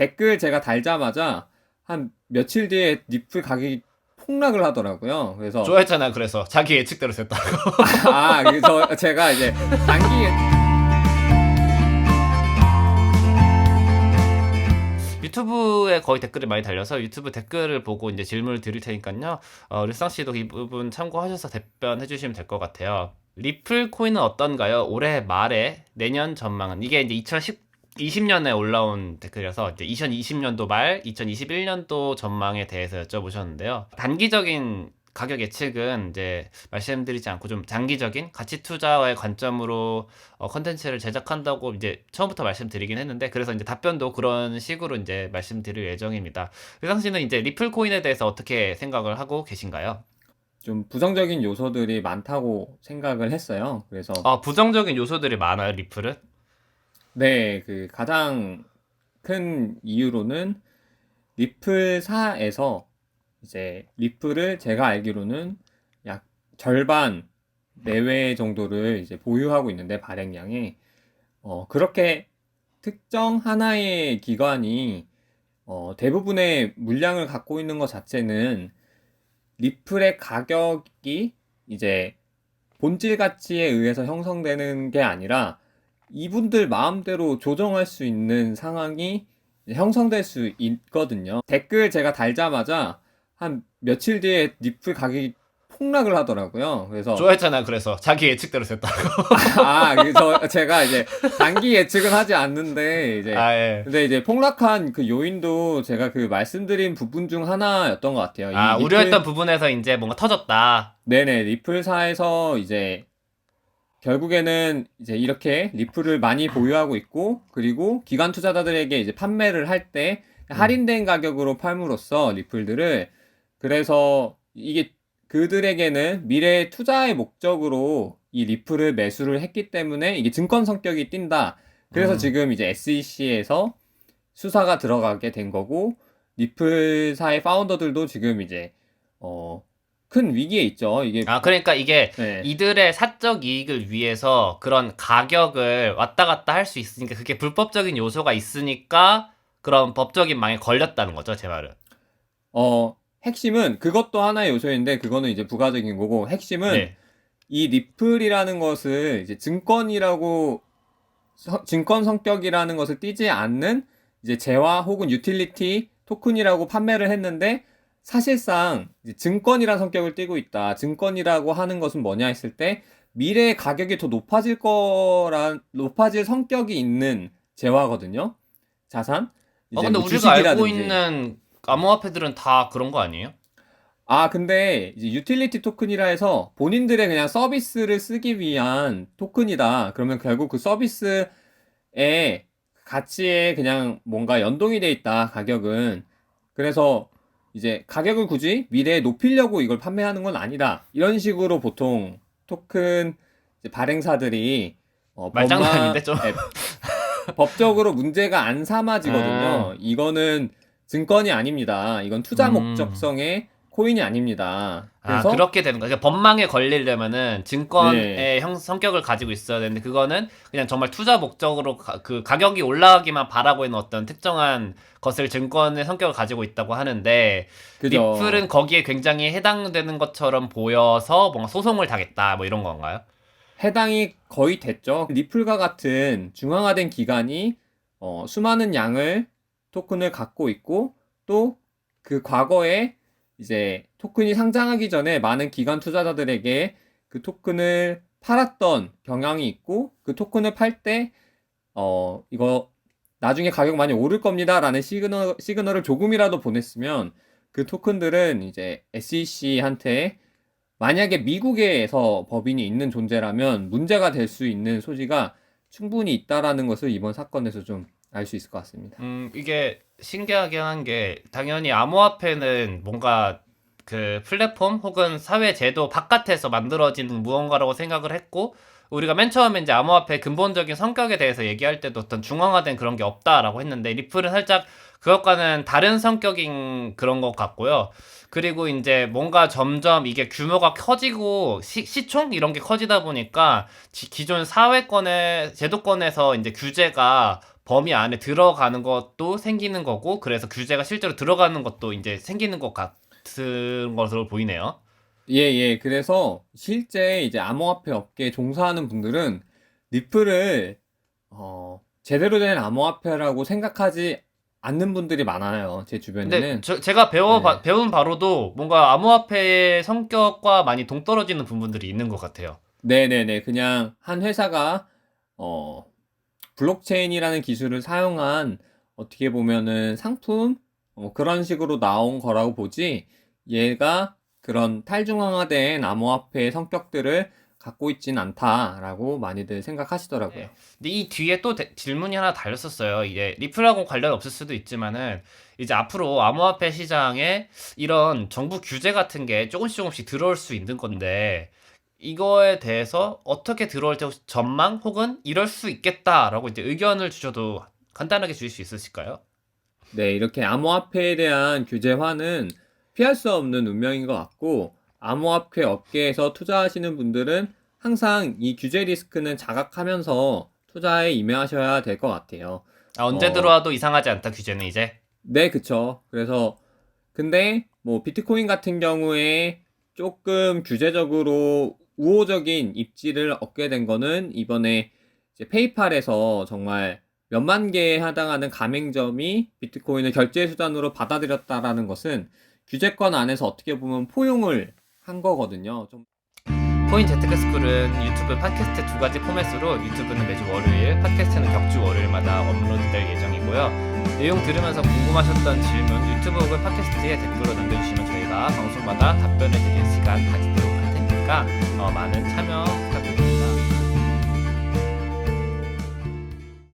댓글 제가 달자마자 한 며칠 뒤에 리플 가격이 폭락을 하더라고요. 그래서 좋아했잖아 그래서 자기 예측대로 됐다고 아, 그래서 제가 이제 단기 유튜브에 거의 댓글이 많이 달려서 유튜브 댓글을 보고 이제 질문을 드릴 테니까요. 어, 릴상 씨도 이 부분 참고하셔서 답변해 주시면 될 것 같아요. 리플 코인은 어떤가요? 올해 말에 내년 전망은 이게 이제 2010 20년에 올라온 댓글이라서 이제 2020년도 말, 2021년도 전망에 대해서 여쭤보셨는데요. 단기적인 가격 예측은 이제 말씀드리지 않고 좀 장기적인 가치 투자의 관점으로 어, 컨텐츠를 제작한다고 이제 처음부터 말씀드리긴 했는데 그래서 이제 답변도 그런 식으로 이제 말씀드릴 예정입니다. 의상 씨는 이제 리플 코인에 대해서 어떻게 생각을 하고 계신가요? 좀 부정적인 요소들이 많다고 생각을 했어요. 그래서 아, 부정적인 요소들이 많아요, 리플은? 네, 그 가장 큰 이유로는 리플사에서 이제 리플을 제가 알기로는 약 절반 내외 정도를 이제 보유하고 있는데 발행량이 어 그렇게 특정 하나의 기관이 어 대부분의 물량을 갖고 있는 것 자체는 리플의 가격이 이제 본질 가치에 의해서 형성되는 게 아니라 이분들 마음대로 조정할 수 있는 상황이 형성될 수 있거든요. 댓글 제가 달자마자 한 며칠 뒤에 리플 가격이 폭락을 하더라고요. 그래서 좋아했잖아, 그래서 자기 예측대로 됐다고. 아, 그래서 제가 이제 단기 예측은 하지 않는데 이제 아, 예. 근데 이제 폭락한 그 요인도 제가 그 말씀드린 부분 중 하나였던 것 같아요. 이 아, 리플- 우려했던 부분에서 이제 뭔가 터졌다. 네네, 리플사에서 이제 결국에는 이제 이렇게 리플을 많이 보유하고 있고, 그리고 기관 투자자들에게 이제 판매를 할 때 할인된 가격으로 팔므로써 리플들을 그래서 이게 그들에게는 미래 투자의 목적으로 이 리플을 매수를 했기 때문에 이게 증권 성격이 띈다. 그래서 음. 지금 이제 SEC에서 수사가 들어가게 된 거고, 리플사의 파운더들도 지금 이제 어, 큰 위기에 있죠. 이게 아, 그러니까 이게 네. 이들의 사적 이익을 위해서 그런 가격을 왔다 갔다 할 수 있으니까 그게 불법적인 요소가 있으니까 그런 법적인 망에 걸렸다는 거죠, 제 말은. 어, 핵심은 그것도 하나의 요소인데 그거는 이제 부가적인 거고 핵심은 네. 이 리플이라는 것을 이제 증권이라고 서- 증권 성격이라는 것을 띠지 않는 이제 재화 혹은 유틸리티 토큰이라고 판매를 했는데 사실상 증권이라는 성격을 띠고 있다. 증권이라고 하는 것은 뭐냐 했을 때 미래의 가격이 더 높아질 거란 높아질 성격이 있는 재화거든요. 자산. 어, 이제 근데 뭐 우리가 알고. 있는 암호화폐들은 다 그런 거 아니에요? 아, 근데 이제 유틸리티 토큰이라 해서 본인들의 그냥 서비스를 쓰기 위한 토큰이다. 그러면 결국 그 서비스의 가치에 그냥 뭔가 연동이 돼 있다, 가격은. 그래서 이제 가격을 굳이 미래에 높이려고 이걸 판매하는 건 아니다. 이런 식으로 보통 토큰 발행사들이 어, 말장난인데 좀. 네, 법적으로 문제가 안 삼아지거든요. 아. 이거는 증권이 아닙니다. 이건 투자 음. 목적성의 코인이 아닙니다. 아, 그렇게 되는 거야. 그러니까 법망에 걸리려면은 증권의 네. 형, 성격을 가지고 있어야 되는데 그거는 그냥 정말 투자 목적으로 가- 그 가격이 올라가기만 바라고 있는 어떤 특정한 것을 증권의 성격을 가지고 있다고 하는데 그죠. 리플은 거기에 굉장히 해당되는 것처럼 보여서 뭔가 소송을 당했다 뭐 이런 건가요? 해당이 거의 됐죠. 리플과 같은 중앙화된 기관이 어, 수많은 양을 토큰을 갖고 있고 또 그 과거에 이제 토큰이 상장하기 전에 많은 기관 투자자들에게 그 토큰을 팔았던 경향이 있고 그 토큰을 팔 때 어, 이거 나중에 가격 많이 오를 겁니다라는 시그널, 시그널을 조금이라도 보냈으면 그 토큰들은 이제 SEC한테 만약에 미국에서 법인이 있는 존재라면 문제가 될 수 있는 소지가 충분히 있다라는 것을 이번 사건에서 좀 알 수 있을 것 같습니다. 음, 이게 신기하긴 한 게 당연히 암호화폐는 뭔가 그 플랫폼 혹은 사회 제도 바깥에서 만들어지는 무언가라고 생각을 했고 우리가 맨 처음에 이제 암호화폐 근본적인 성격에 대해서 얘기할 때도 어떤 중앙화된 그런 게 없다라고 했는데 리플은 살짝 그것과는 다른 성격인 그런 것 같고요. 그리고 이제 뭔가 점점 이게 규모가 커지고 시, 시총 이런 게 커지다 보니까 지- 기존 사회권의 제도권에서 이제 규제가 범위 안에 들어가는 것도 생기는 거고 그래서 규제가 실제로 들어가는 것도 이제 생기는 것 같은 것으로 보이네요. 예, 예. 그래서 실제 이제 암호화폐 업계에 종사하는 분들은 리플을 어, 제대로 된 암호화폐라고 생각하지 않는 분들이 많아요. 제 주변에는. 저- 제가 배워 네. 봐- 배운 바로도 뭔가 암호화폐의 성격과 많이 동떨어지는 부분들이 있는 것 같아요. 네 네 네. 그냥 한 회사가 어, 블록체인이라는 기술을 사용한 어떻게 보면은 상품 어, 그런 식으로 나온 거라고 보지 얘가 그런 탈중앙화된 암호화폐의 성격들을 갖고 있진 않다라고 많이들 생각하시더라고요. 네. 근데 이 뒤에 또 대- 질문이 하나 달렸었어요. 이게 리플하고 관련 없을 수도 있지만은 이제 앞으로 암호화폐 시장에 이런 정부 규제 같은 게 조금씩 조금씩 들어올 수 있는 건데 이거에 대해서 어떻게 들어올 때 혹시 전망 혹은 이럴 수 있겠다라고 이제 의견을 주셔도 간단하게 주실 수 있으실까요? 네, 이렇게 암호화폐에 대한 규제화는 피할 수 없는 운명인 것 같고, 암호화폐 업계에서 투자하시는 분들은 항상 이 규제 리스크는 자각하면서 투자에 임하셔야 될 것 같아요. 아, 언제 어. 들어와도 이상하지 않다 규제는 이제. 네, 그쵸. 그래서, 근데, 뭐, 비트코인 같은 경우에 조금 규제적으로 우호적인 입지를 얻게 된 거는 이번에 페이팔에서 정말 몇만 개에 해당하는 가맹점이 비트코인을 결제 수단으로 받아들였다라는 것은 규제권 안에서 어떻게 보면 포용을 한 거거든요. 좀 코인 재테크스쿨은 유튜브 팟캐스트 두 가지 포맷으로 유튜브는 매주 월요일, 팟캐스트는 격주 월요일마다 업로드될 예정이고요. 내용 들으면서 궁금하셨던 질문 유튜브 혹은 팟캐스트에 댓글로 남겨주시면 저희가 방송마다 답변을 드릴 시간 가지도록 할 테니까 어, 많은 참여 부탁드립니다.